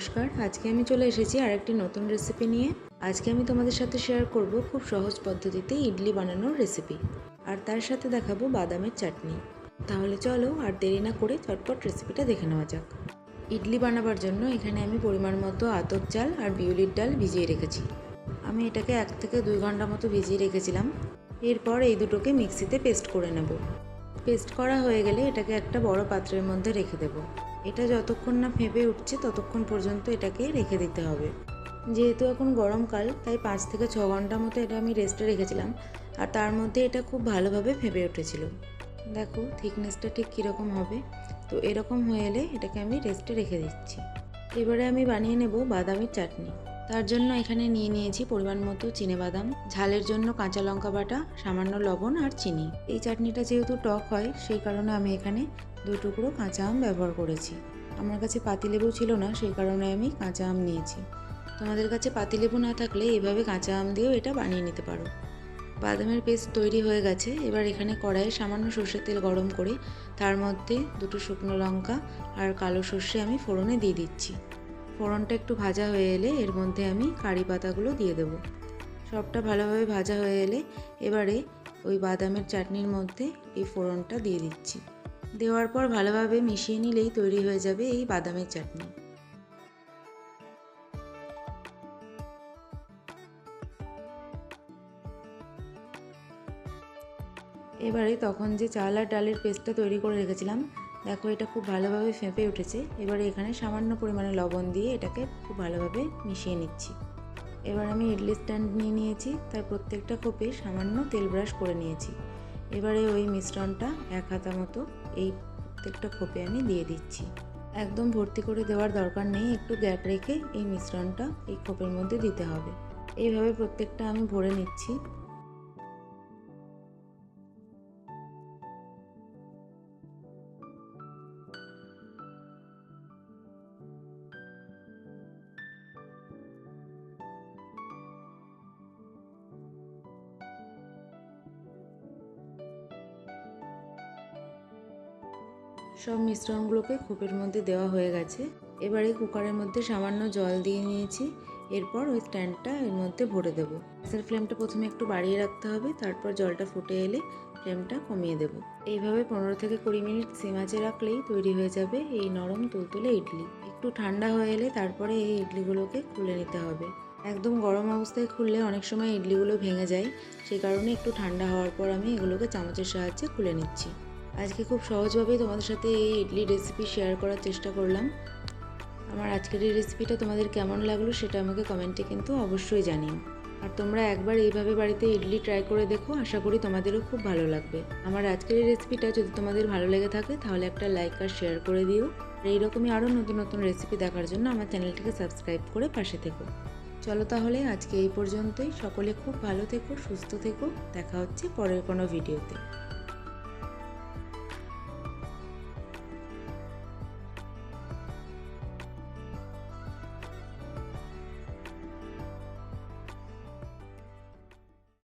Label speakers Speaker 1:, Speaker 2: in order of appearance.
Speaker 1: নমস্কার, আজকে আমি চলে এসেছি আর একটি নতুন রেসিপি নিয়ে। আজকে আমি তোমাদের সাথে শেয়ার করব খুব সহজ পদ্ধতিতে ইডলি বানানোর রেসিপি আর তার সাথে দেখাবো বাদামের চাটনি। তাহলে চলো আর দেরি না করে চটপট রেসিপিটা দেখে নেওয়া যাক। ইডলি বানাবার জন্য এখানে আমি পরিমাণ মতো আতপ চাল আর বিউলির ডাল ভিজিয়ে রেখেছি। আমি এটাকে এক থেকে দুই ঘণ্টা মতো ভিজিয়ে রেখেছিলাম। এরপর এই দুটোকে মিক্সিতে পেস্ট করে নেব। পেস্ট করা হয়ে গেলে এটাকে একটা বড় পাত্রের মধ্যে রেখে দেব। এটা যতক্ষণ না ফেঁপে উঠছে, ততক্ষণ পর্যন্ত এটাকে রেখে দিতে হবে। যেহেতু এখন গরমকাল তাই পাঁচ থেকে ছ ঘণ্টা মতো এটা আমি রেস্টে রেখেছিলাম। আর তার মধ্যে এটা খুব ভালোভাবে ফেঁপে উঠেছিল। দেখো থিকনেসটা ঠিক কীরকম হবে? তো এরকম হয়ে এলে এটাকে আমি রেস্টে রেখে দিচ্ছি। এবারে আমি বানিয়ে নেব বাদামের চাটনি। তার জন্য এখানে নিয়ে নিয়েছি পরিমাণ মতো বাদাম ঝালের জন্য কাঁচা লঙ্কা বাটা, সামান্য লবণ আর চিনি। এই চাটনিটা যেহেতু টক হয়, সেই কারণে আমি এখানে দু টুকরো কাঁচা আম ব্যবহার করেছি। আমার কাছে পাতিলেবু ছিল না, সেই কারণে আমি কাঁচা আম নিয়েছি। তোমাদের কাছে পাতিলেবু না থাকলে এভাবে কাঁচা আম দিয়েও এটা বানিয়ে নিতে পারো। বাদামের পেস্ট তৈরি হয়ে গেছে, এবার এখানে কড়াইয়ে সামান্য সর্ষের তেল গরম করে, তার মধ্যে দুটো শুকনো লঙ্কা আর কালো সর্ষে আমি ফোড়নে দিয়ে দিচ্ছি। ফোড়নটা একটু ভাজা হয়ে এলে এর মধ্যে আমি কারি পাতাগুলো দিয়ে দেবো। সবটা ভালোভাবে ভাজা হয়ে এলে এবারে ওই বাদামের চাটনির মধ্যে এই ফোড়নটা দিয়ে দিচ্ছি। দেওয়ার পর ভালোভাবে মিশিয়ে নিলেই তৈরি হয়ে যাবে এই বাদামের চাটনি। এবারে তখন যে চাল আর ডালের পেস্টটা তৈরি করে রেখেছিলাম, দেখো এটা খুব ভালোভাবে ফেঁপে উঠেছে। এবারে এখানে সামান্য পরিমাণে লবণ দিয়ে এটাকে খুব ভালোভাবে মিশিয়ে নিচ্ছি। এবার আমি ইডলি স্ট্যান্ড নিয়ে নিয়েছি, তার প্রত্যেকটা কোপে সামান্য তেল ব্রাশ করে নিয়েছি। এবারে ওই মিশ্রণটা এক হাতা মতো এই প্রত্যেকটা খোপে আমি দিয়ে দিচ্ছি। একদম ভর্তি করে দেওয়ার দরকার নেই, একটু গ্যাপ রেখে এই মিশ্রণটা এই খোপের মধ্যে দিতে হবে। এইভাবে প্রত্যেকটা আমি ভরে নিচ্ছি। সব মিশ্রণগুলোকে খোপের মধ্যে দেওয়া হয়ে গেছে। এবারে কুকারের মধ্যে সামান্য জল দিয়ে নিয়েছি। এরপর ওই স্ট্যান্ডটা এর মধ্যে ভরে দেবো। গ্যাসের ফ্লেমটা প্রথমে একটু বাড়িয়ে রাখতে হবে, তারপর জলটা ফুটে এলে ফ্লেমটা কমিয়ে দেব। এইভাবে পনেরো থেকে কুড়ি মিনিট সিমাচে রাখলেই তৈরি হয়ে যাবে এই নরম তুলতুলে ইডলি। একটু ঠান্ডা হয়ে এলে তারপরে এই ইডলিগুলোকে খুলে নিতে হবে। একদম গরম অবস্থায় খুললে অনেক সময় ইডলিগুলো ভেঙে যায়। সেই কারণে একটু ঠান্ডা হওয়ার পর আমি এগুলোকে চামচের সাহায্যে খুলে নিচ্ছি। আজকে খুব সহজভাবেই তোমাদের সাথে এই ইডলি রেসিপি শেয়ার করার চেষ্টা করলাম। আমার আজকের এই রেসিপিটা তোমাদের কেমন লাগল সেটা আমাকে কমেন্টে কিন্তু অবশ্যই জানিও। আর তোমরা একবার এইভাবে বাড়িতে ইডলি ট্রাই করে দেখো, আশা করি তোমাদেরও খুব ভালো লাগবে। আমার আজকের এই রেসিপিটা যদি তোমাদের ভালো লেগে থাকে, তাহলে একটা লাইক আর শেয়ার করে দিও। আর এইরকমই আরও নতুন নতুন রেসিপি দেখার জন্য আমার চ্যানেলটিকে সাবস্ক্রাইব করে পাশে থেকো। চলো তাহলে আজকে এই পর্যন্তই। সকলে খুব ভালো থেকো, সুস্থ থেকো। দেখা হচ্ছে পরের কোনো ভিডিওতে